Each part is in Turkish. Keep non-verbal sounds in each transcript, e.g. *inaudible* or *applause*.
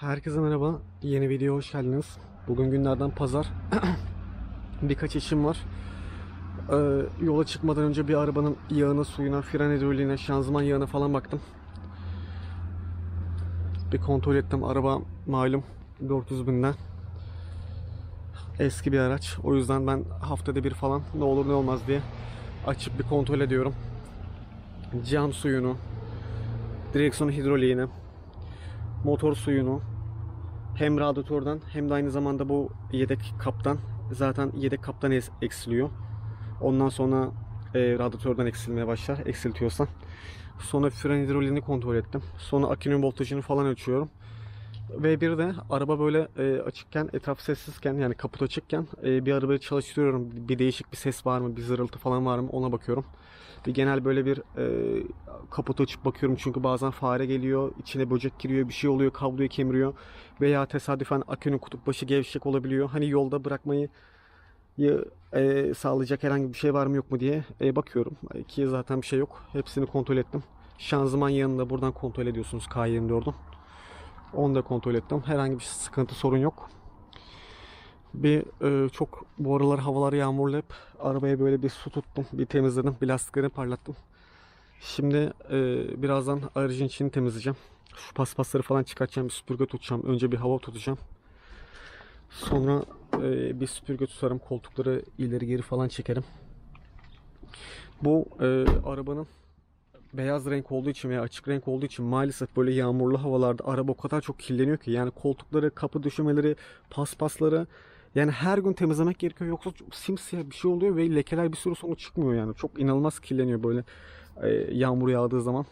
Herkese merhaba. Yeni videoya hoş geldiniz. Bugün günlerden pazar. *clears throat* Birkaç işim var. Ee, yola çıkmadan önce bir arabanın yağına, suyuna, fren hidroliğine, şanzıman yağına falan baktım. Bir kontrol ettim. Araba malum 400 binden. Eski bir araç. O yüzden ben haftada bir falan ne olur ne olmaz diye açıp bir kontrol ediyorum. Cam suyunu, direksiyon hidroliğini, motor suyunu hem radyatörden hem de aynı zamanda bu yedek kaptan zaten yedek kaptan eksiliyor. Ondan sonra e, radyatörden eksilmeye başlar eksiltiyorsa. Sonra fren hidroliğini kontrol ettim. Sonra akünün voltajını falan ölçüyorum. Ve bir de araba böyle e, açıkken, etraf sessizken yani kaput açıkken e, bir arabayı çalıştırıyorum. Bir değişik bir ses var mı, bir zırıltı falan var mı ona bakıyorum. Bir genel böyle bir e, kaputu açıp bakıyorum çünkü bazen fare geliyor, içine böcek giriyor, bir şey oluyor, kabloyu kemiriyor veya tesadüfen akünün kutup başı gevşek olabiliyor. Hani yolda bırakmayı e, sağlayacak herhangi bir şey var mı yok mu diye e, bakıyorum. E, Ki zaten bir şey yok. Hepsini kontrol ettim. Şanzıman yanında buradan kontrol ediyorsunuz K24'ün. Onu da kontrol ettim. Herhangi bir sıkıntı sorun yok. Bir e, çok bu aralar havalar yağmurlu hep. Arabaya böyle bir su tuttum. Bir temizledim. Bir lastiklerini parlattım. Şimdi e, birazdan aracın içini temizleyeceğim. Şu paspasları falan çıkartacağım. Bir süpürge tutacağım. Önce bir hava tutacağım. Sonra e, bir süpürge tutarım. Koltukları ileri geri falan çekerim. Bu e, arabanın beyaz renk olduğu için veya açık renk olduğu için maalesef böyle yağmurlu havalarda araba o kadar çok kirleniyor ki yani koltukları, kapı döşemeleri, paspasları yani her gün temizlemek gerekiyor. Yoksa simsiyah bir şey oluyor ve lekeler bir süre sonra çıkmıyor yani. Çok inanılmaz kirleniyor böyle e, yağmur yağdığı zaman.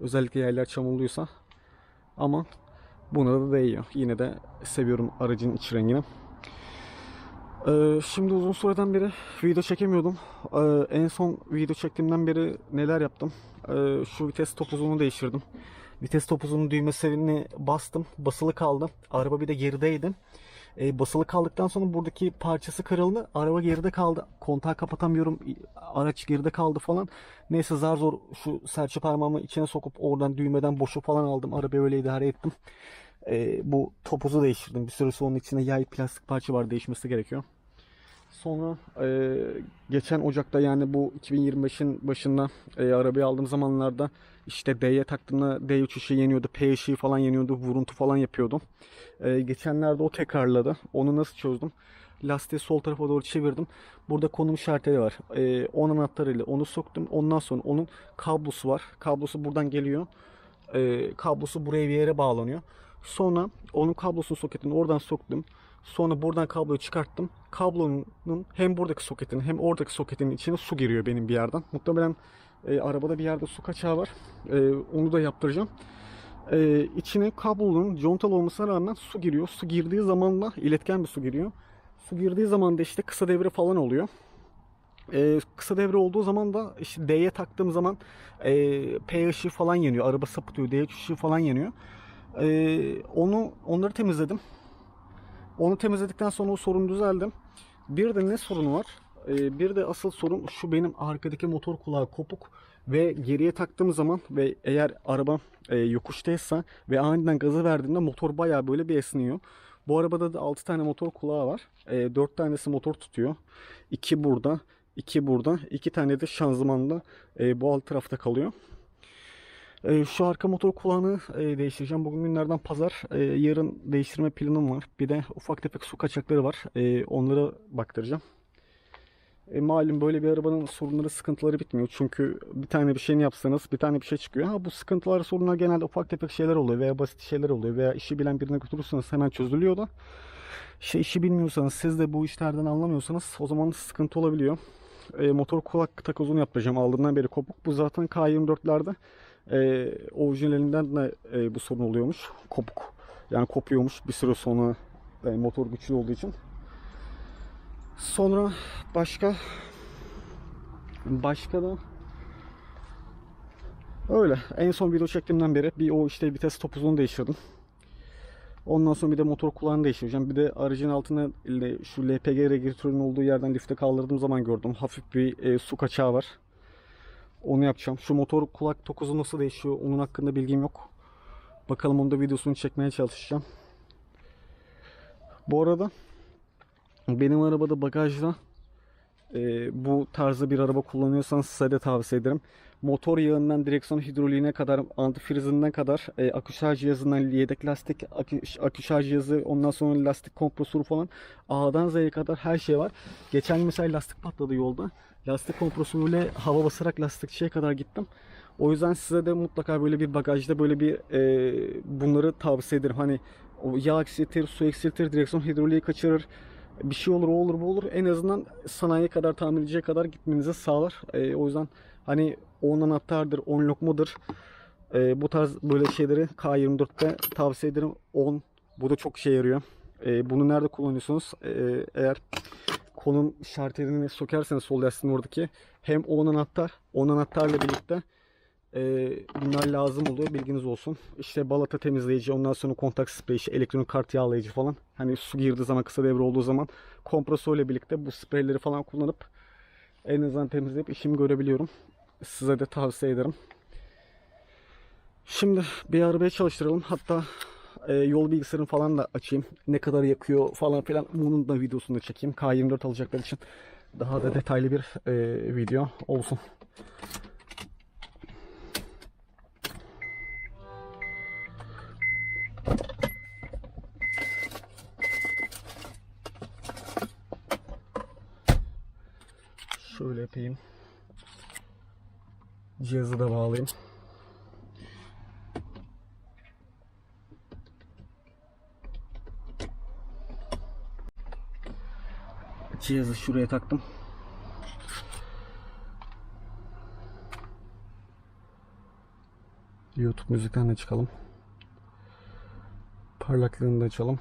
Özellikle yerler çamurluysa. Ama buna da değiyor. Yine de seviyorum aracın iç rengini. Ee, şimdi uzun süreden beri video çekemiyordum. Ee, en son video çektiğimden beri neler yaptım? Ee, şu vites topuzunu değiştirdim. Vites topuzunun düğmesini bastım. Basılı kaldı. Araba bir de gerideydi. Ee, basılı kaldıktan sonra buradaki parçası kırıldı. Araba geride kaldı. Kontağı kapatamıyorum. Araç geride kaldı falan. Neyse zar zor şu serçe parmağımı içine sokup oradan düğmeden boşu falan aldım. Arabayı öyle idare ettim. Ee, bu topuzu değiştirdim. Bir süre sonra içinde yay plastik parça var değişmesi gerekiyor. Sonra e, geçen Ocak'ta yani bu 2025'in başında e, arabayı aldığım zamanlarda işte D'ye taktığımda D3 ışığı yeniyordu, P ışığı falan yeniyordu, vuruntu falan yapıyordum. E, geçenlerde o tekrarladı. Onu nasıl çözdüm? Lastiği sol tarafa doğru çevirdim. Burada konum işaretleri var. E, 10 anahtarıyla onu soktum. Ondan sonra onun kablosu var. Kablosu buradan geliyor. E, kablosu buraya bir yere bağlanıyor. Sonra onun kablosunu soketini oradan soktum. Sonra buradan kabloyu çıkarttım. Kablonun hem buradaki soketin hem oradaki soketin içine su giriyor benim bir yerden. Muhtemelen e, arabada bir yerde su kaçağı var. E, onu da yaptıracağım. E, içine kablonun contalı olmasına rağmen su giriyor. Su girdiği zaman da iletken bir su giriyor. Su girdiği zaman da işte kısa devre falan oluyor. E, kısa devre olduğu zaman da işte D'ye taktığım zaman e, P ışığı falan yanıyor. Araba sapıtıyor. D ışığı falan yanıyor. E, onu onları temizledim. Onu temizledikten sonra o sorun düzeldi. Bir de ne sorunu var? Ee, bir de asıl sorun şu benim arkadaki motor kulağı kopuk ve geriye taktığım zaman ve eğer araba e, yokuştaysa ve aniden gazı verdiğimde motor bayağı böyle bir esniyor. Bu arabada da 6 tane motor kulağı var. E, 4 tanesi motor tutuyor. 2 burada, 2 burada, 2 tane de şanzımanda e, bu alt tarafta kalıyor. E, şu arka motor kulağını e, değiştireceğim. Bugün günlerden pazar. E, yarın değiştirme planım var. Bir de ufak tefek su kaçakları var. E, onlara baktıracağım. E, malum böyle bir arabanın sorunları, sıkıntıları bitmiyor. Çünkü bir tane bir şeyini yapsanız bir tane bir şey çıkıyor. Ha bu sıkıntılar, sorunlar genelde ufak tefek şeyler oluyor veya basit şeyler oluyor veya işi bilen birine götürürseniz hemen çözülüyor da. Şey işi bilmiyorsanız, siz de bu işlerden anlamıyorsanız o zaman sıkıntı olabiliyor. E, motor kulak takozunu yapacağım. Aldığımdan beri kopuk. Bu zaten K24'lerde e, orijinalinden de e, bu sorun oluyormuş. Kopuk. Yani kopuyormuş bir süre sonra e, motor güçlü olduğu için. Sonra başka başka da öyle. En son video çektiğimden beri bir o işte vites topuzunu değiştirdim. Ondan sonra bir de motor kulağını değiştireceğim. Bir de aracın altına şu LPG regülatörünün olduğu yerden lifte kaldırdığım zaman gördüm. Hafif bir e, su kaçağı var. Onu yapacağım. Şu motor kulak tokuzu nasıl değişiyor onun hakkında bilgim yok. Bakalım onu da videosunu çekmeye çalışacağım. Bu arada benim arabada bagajda e, bu tarzda bir araba kullanıyorsanız size de tavsiye ederim. Motor yağından direksiyon hidroliğine kadar, antifrizinden kadar, e, akü şarj cihazından yedek lastik, akü, şarj cihazı, ondan sonra lastik kompresörü falan A'dan Z'ye kadar her şey var. Geçen mesela lastik patladı yolda. Lastik kompresörüyle hava basarak lastikçiye kadar gittim. O yüzden size de mutlaka böyle bir bagajda böyle bir e, bunları tavsiye ederim. Hani o yağ eksiltir, su eksiltir, direksiyon hidroliği kaçırır. Bir şey olur, o olur, bu olur. En azından sanayiye kadar, tamirciye kadar gitmenizi sağlar. E, o yüzden hani 10 anahtardır, 10 lokmadır. E, bu tarz böyle şeyleri K24'te tavsiye ederim. 10 bu da çok işe yarıyor. E, bunu nerede kullanıyorsunuz? E, eğer konum şarterini sökerseniz sol lastiğin oradaki hem 10 anahtar, 10 anahtarla birlikte e, bunlar lazım oluyor bilginiz olsun. İşte balata temizleyici, ondan sonra kontak sprey, işte elektronik kart yağlayıcı falan. Hani su girdiği zaman, kısa devre olduğu zaman kompresörle birlikte bu spreyleri falan kullanıp en azından temizleyip işimi görebiliyorum. Size de tavsiye ederim. Şimdi bir arabaya çalıştıralım. Hatta e, yol bilgisayarını falan da açayım. Ne kadar yakıyor falan filan. Bunun da videosunu da çekeyim. K24 alacaklar için daha da detaylı bir e, video olsun. Şöyle yapayım. Cihazı da bağlayayım. Cihazı şuraya taktım. YouTube müzikten de çıkalım. Parlaklığını da açalım.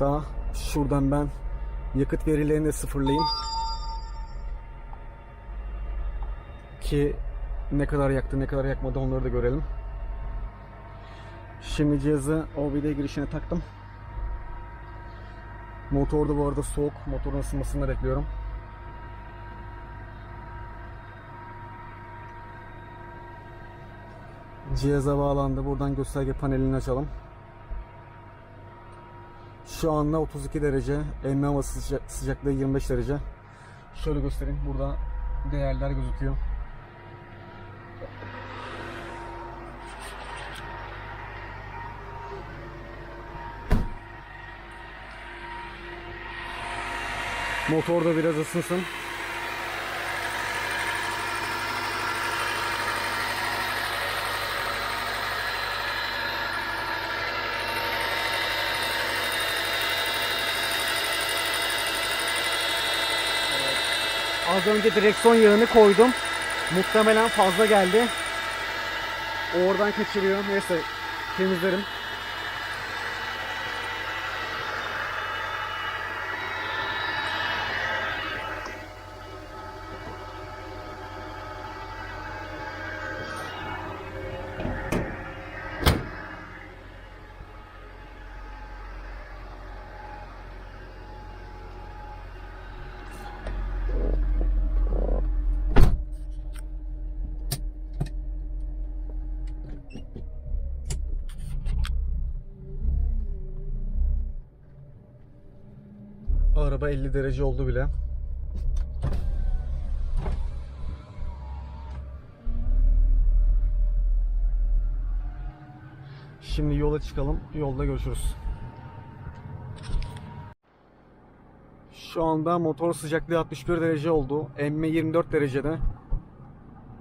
Hatta şuradan ben yakıt verilerini de sıfırlayayım. Ki ne kadar yaktı ne kadar yakmadı onları da görelim. Şimdi cihazı OBD girişine taktım. Motor da bu arada soğuk. Motorun ısınmasını da bekliyorum. Cihaza bağlandı. Buradan gösterge panelini açalım. Şu anda 32 derece. Emme havası sıca- sıcaklığı 25 derece. Şöyle göstereyim. Burada değerler gözüküyor. Motor da biraz ısınsın. Az önce direksiyon yağını koydum. Muhtemelen fazla geldi. Oradan kaçırıyor. Neyse temizlerim. 50 derece oldu bile. Şimdi yola çıkalım. Yolda görüşürüz. Şu anda motor sıcaklığı 61 derece oldu. Emme 24 derecede.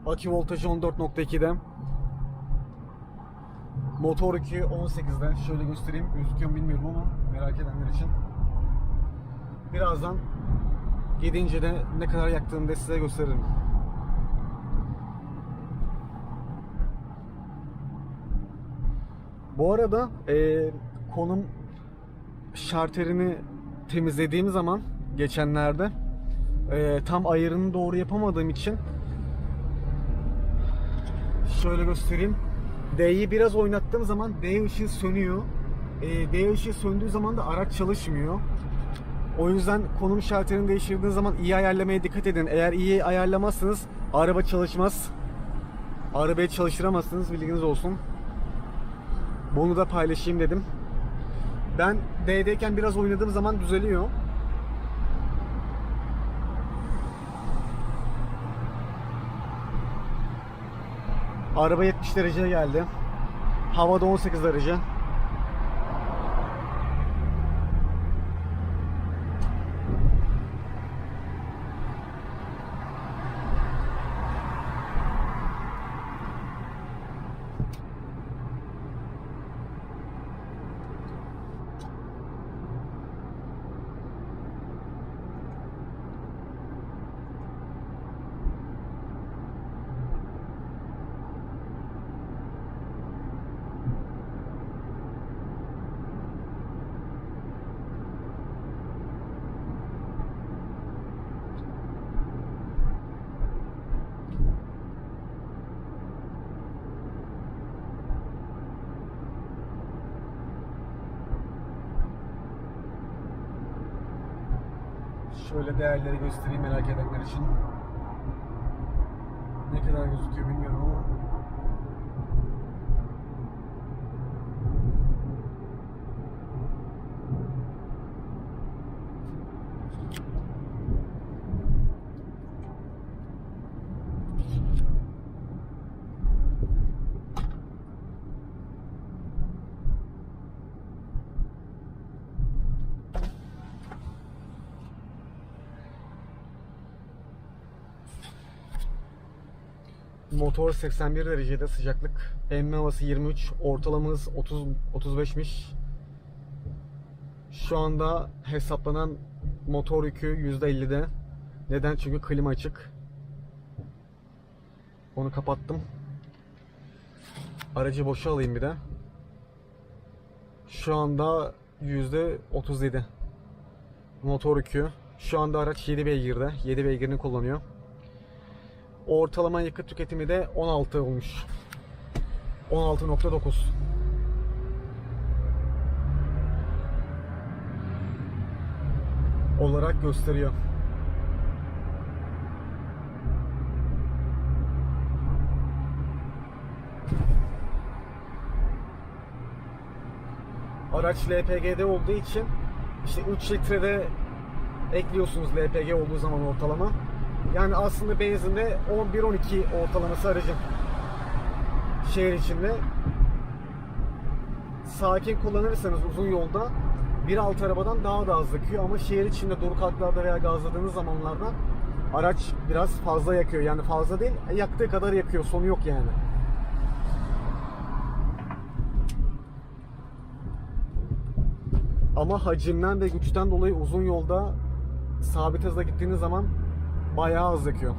Akü voltajı 14.2'de. Motor yükü 18'de. Şöyle göstereyim. Gözüküyor bilmiyorum ama merak edenler için. Birazdan gidince de ne kadar yaktığını da size gösteririm. Bu arada eee, konum şarterini temizlediğim zaman geçenlerde. Ee, tam ayarını doğru yapamadığım için şöyle göstereyim. D'yi biraz oynattığım zaman D ışığı sönüyor. Ee, D ışığı söndüğü zaman da araç çalışmıyor. O yüzden konum şalterini değiştirdiğiniz zaman iyi ayarlamaya dikkat edin. Eğer iyi ayarlamazsanız araba çalışmaz. Arabayı çalıştıramazsınız bilginiz olsun. Bunu da paylaşayım dedim. Ben D'deyken biraz oynadığım zaman düzeliyor. Araba 70 dereceye geldi. Havada 18 derece. Şöyle değerleri göstereyim merak edenler için. Ne kadar gözüküyor bilmiyorum ama. Motor 81 derecede sıcaklık. Emme havası 23, ortalama hız 30 35'miş. Şu anda hesaplanan motor yükü %50'de. Neden? Çünkü klima açık. Onu kapattım. Aracı boşa alayım bir de. Şu anda %37 motor yükü. Şu anda araç 7 beygirde. 7 beygirini kullanıyor. Ortalama yakıt tüketimi de 16 olmuş. 16.9. olarak gösteriyor. Araç LPG'de olduğu için işte 3 litrede ekliyorsunuz LPG olduğu zaman ortalama. Yani aslında benzinde 11-12 ortalaması aracın şehir içinde. Sakin kullanırsanız uzun yolda 1.6 arabadan daha da az yakıyor ama şehir içinde duru kalklarda veya gazladığınız zamanlarda araç biraz fazla yakıyor. Yani fazla değil, yaktığı kadar yakıyor. Sonu yok yani. Ama hacimden ve güçten dolayı uzun yolda sabit hızla gittiğiniz zaman bayağı az yakıyor.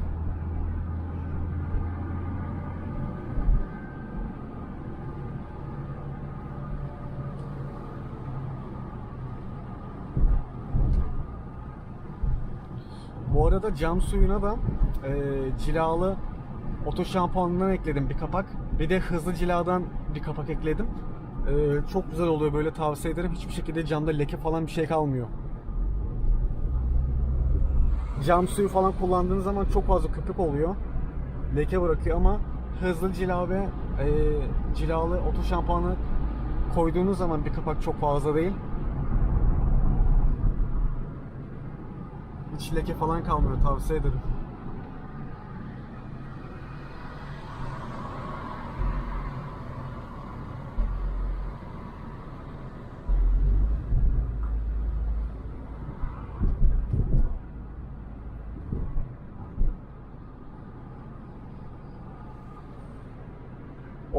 Bu arada cam suyuna da e, cilalı oto şampuanından ekledim bir kapak. Bir de hızlı ciladan bir kapak ekledim. E, çok güzel oluyor böyle tavsiye ederim. Hiçbir şekilde camda leke falan bir şey kalmıyor. Cam suyu falan kullandığınız zaman çok fazla köpük oluyor. Leke bırakıyor ama hızlı cila ve e, cilalı oto şampuanı koyduğunuz zaman bir kapak çok fazla değil. Hiç leke falan kalmıyor tavsiye ederim.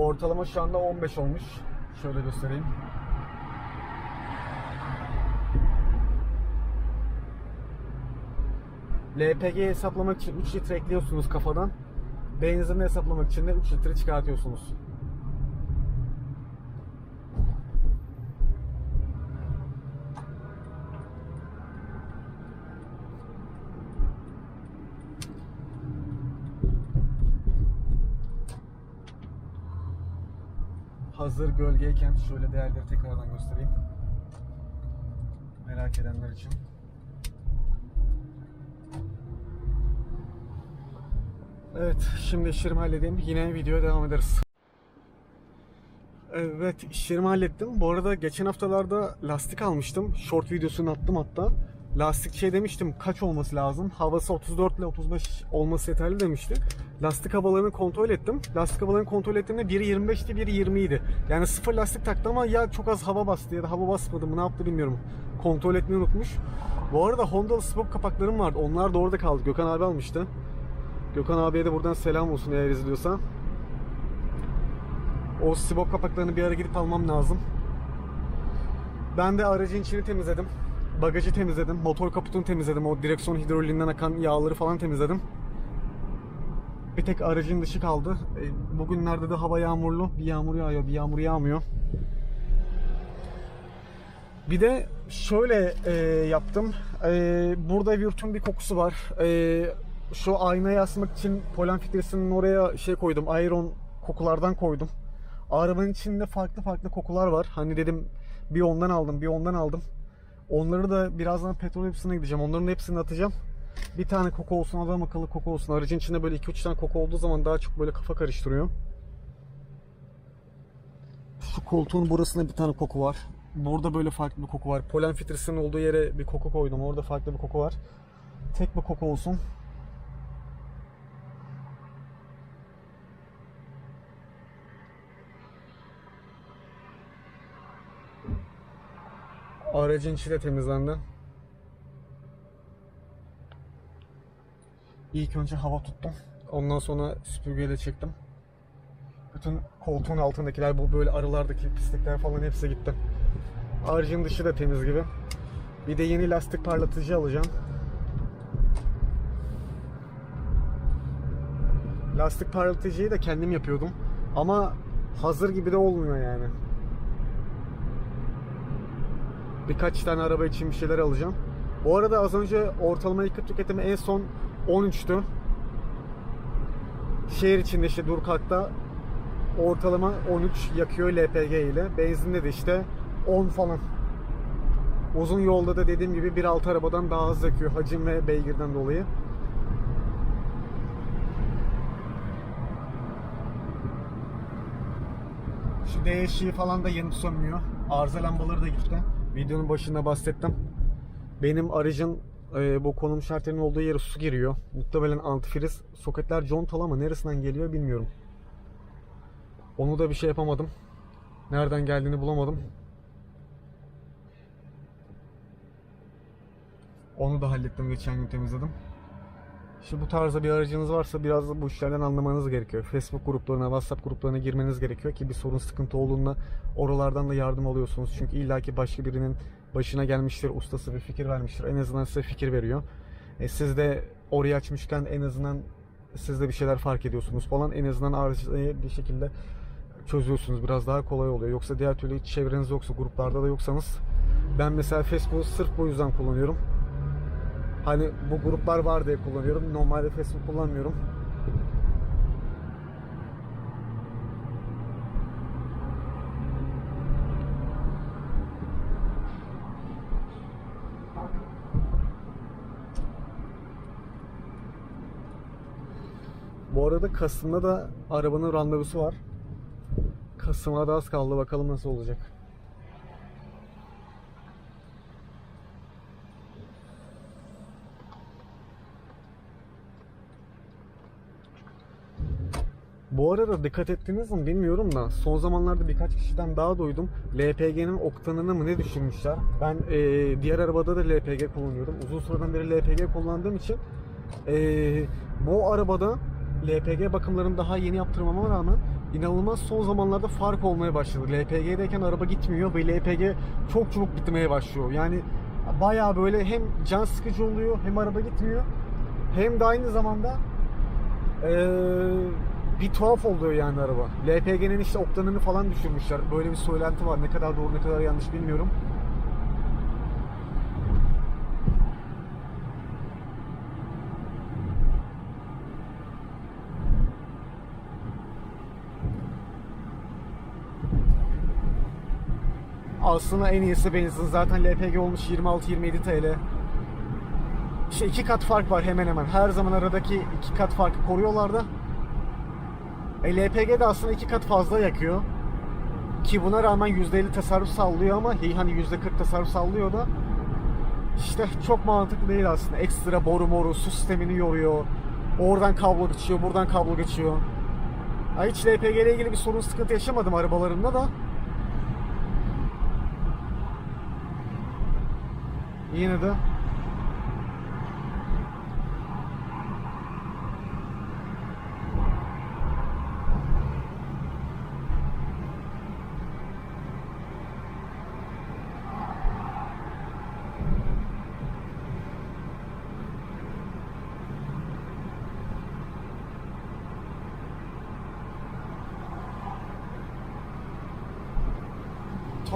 Ortalama şu anda 15 olmuş. Şöyle göstereyim. LPG hesaplamak için 3 litre ekliyorsunuz kafadan. Benzin hesaplamak için de 3 litre çıkartıyorsunuz. Hazır gölgeyken şöyle değerleri tekrardan göstereyim. Merak edenler için. Evet, şimdi işlerimi halledeyim. Yine videoya devam ederiz. Evet, işlerimi hallettim. Bu arada geçen haftalarda lastik almıştım. Short videosunu attım hatta. Lastik şey demiştim, kaç olması lazım? Havası 34 ile 35 olması yeterli demişti. Lastik havalarını kontrol ettim. Lastik havalarını kontrol ettiğimde biri 25'ti, biri 20 idi. Yani sıfır lastik taktı ama ya çok az hava bastı ya da hava basmadı mı ne yaptı bilmiyorum. Kontrol etmeyi unutmuş. Bu arada Honda Spoke kapaklarım vardı. Onlar da orada kaldı. Gökhan abi almıştı. Gökhan abiye de buradan selam olsun eğer izliyorsa. O sibop kapaklarını bir ara gidip almam lazım. Ben de aracın içini temizledim. Bagajı temizledim. Motor kaputunu temizledim. O direksiyon hidroliğinden akan yağları falan temizledim. Bir tek aracın dışı kaldı. E, Bugünlerde de hava yağmurlu. Bir yağmur yağıyor, bir yağmur yağmıyor. Bir de şöyle e, yaptım. E, burada Virtun bir kokusu var. E, şu aynayı asmak için polen filtresinin oraya şey koydum. Iron kokulardan koydum. Arabanın içinde farklı farklı kokular var. Hani dedim bir ondan aldım, bir ondan aldım. Onları da birazdan petrol hepsine gideceğim. Onların hepsini atacağım. Bir tane koku olsun, adam akıllı koku olsun. Aracın içinde böyle 2-3 tane koku olduğu zaman daha çok böyle kafa karıştırıyor. Şu koltuğun burasında bir tane koku var. Burada böyle farklı bir koku var. Polen filtresinin olduğu yere bir koku koydum. Orada farklı bir koku var. Tek bir koku olsun. Aracın içi de temizlendi. İlk önce hava tuttum. Ondan sonra süpürgeyle çektim. Bütün koltuğun altındakiler, bu böyle arılardaki pislikler falan hepsi gitti. Aracın dışı da temiz gibi. Bir de yeni lastik parlatıcı alacağım. Lastik parlatıcıyı da kendim yapıyordum. Ama hazır gibi de olmuyor yani. Birkaç tane araba için bir şeyler alacağım. Bu arada az önce ortalama yakıt tüketimi en son 13'tü. Şehir içinde işte Durkak'ta ortalama 13 yakıyor LPG ile. Benzinde de işte 10 falan. Uzun yolda da dediğim gibi 1.6 arabadan daha az yakıyor hacim ve beygirden dolayı. Şu DSG falan da yeni sönmüyor. Arıza lambaları da gitti. Videonun başında bahsettim. Benim aracın e, bu konum şartlarının olduğu yere su giriyor. Muhtemelen antifriz. Soketler contalı ama neresinden geliyor bilmiyorum. Onu da bir şey yapamadım. Nereden geldiğini bulamadım. Onu da hallettim geçen gün temizledim. İşte bu tarzda bir aracınız varsa biraz da bu işlerden anlamanız gerekiyor. Facebook gruplarına, WhatsApp gruplarına girmeniz gerekiyor ki bir sorun sıkıntı olduğunda oralardan da yardım alıyorsunuz. Çünkü illaki başka birinin başına gelmiştir, ustası bir fikir vermiştir. En azından size fikir veriyor. E, siz de orayı açmışken en azından siz de bir şeyler fark ediyorsunuz falan. En azından arızayı bir şekilde çözüyorsunuz. Biraz daha kolay oluyor. Yoksa diğer türlü hiç çevreniz yoksa, gruplarda da yoksanız ben mesela Facebook'u sırf bu yüzden kullanıyorum. Hani bu gruplar var diye kullanıyorum. Normalde Facebook kullanmıyorum. Bu arada Kasım'da da arabanın randevusu var. Kasım'a da az kaldı. Bakalım nasıl olacak. Bu arada dikkat ettiniz mi bilmiyorum da son zamanlarda birkaç kişiden daha duydum. LPG'nin oktanını mı ne düşünmüşler? Ben e, diğer arabada da LPG kullanıyorum. Uzun süreden beri LPG kullandığım için e, bu arabada LPG bakımlarını daha yeni yaptırmama rağmen inanılmaz son zamanlarda fark olmaya başladı. LPG'deyken araba gitmiyor ve LPG çok çabuk bitmeye başlıyor. Yani bayağı böyle hem can sıkıcı oluyor hem araba gitmiyor hem de aynı zamanda eee bir tuhaf oluyor yani araba. LPG'nin işte oktanını falan düşürmüşler. Böyle bir söylenti var. Ne kadar doğru ne kadar yanlış bilmiyorum. aslında en iyisi benzin. Zaten LPG olmuş 26-27 TL. İşte iki kat fark var hemen hemen. Her zaman aradaki iki kat farkı koruyorlar da. E, LPG de aslında iki kat fazla yakıyor. Ki buna rağmen %50 tasarruf sağlıyor ama hani %40 tasarruf sağlıyor da işte çok mantıklı değil aslında. Ekstra boru moru, su sistemini yoruyor. Oradan kablo geçiyor, buradan kablo geçiyor. Ha, hiç LPG ile ilgili bir sorun sıkıntı yaşamadım arabalarımda da. Yine de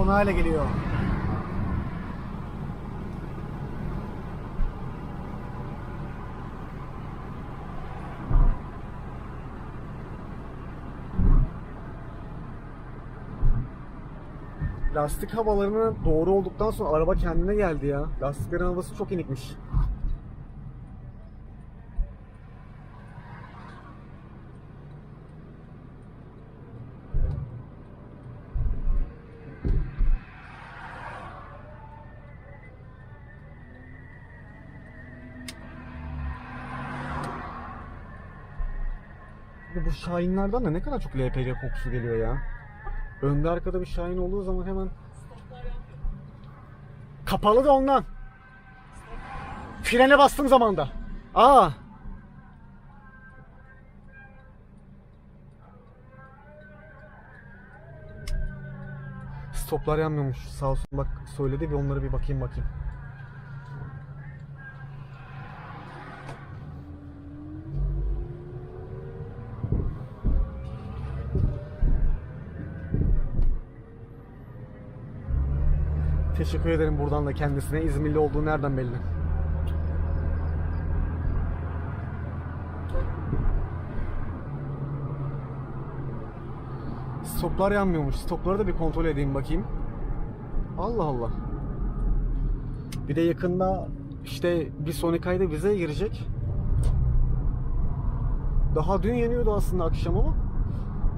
tonale geliyor. Lastik havalarına doğru olduktan sonra araba kendine geldi ya. Lastiklerin havası çok inikmiş. Bu Şahinlerden de ne kadar çok LPG kokusu geliyor ya. Önde arkada bir Şahin olduğu zaman hemen Kapalı da ondan. Frene bastığım zaman da. Aa. Stoplar yanmıyormuş. Sağ olsun bak söyledi bir onlara bir bakayım bakayım. Teşekkür ederim buradan da kendisine. İzmirli olduğu nereden belli? Stoplar yanmıyormuş. Stopları da bir kontrol edeyim bakayım. Allah Allah. Bir de yakında işte bir sonraki ayda vizeye girecek. Daha dün yeniyordu aslında akşam ama.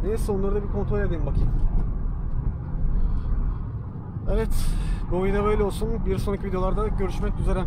Neyse onları da bir kontrol edeyim bakayım. Evet. Bu video böyle olsun. Bir sonraki videolarda görüşmek üzere.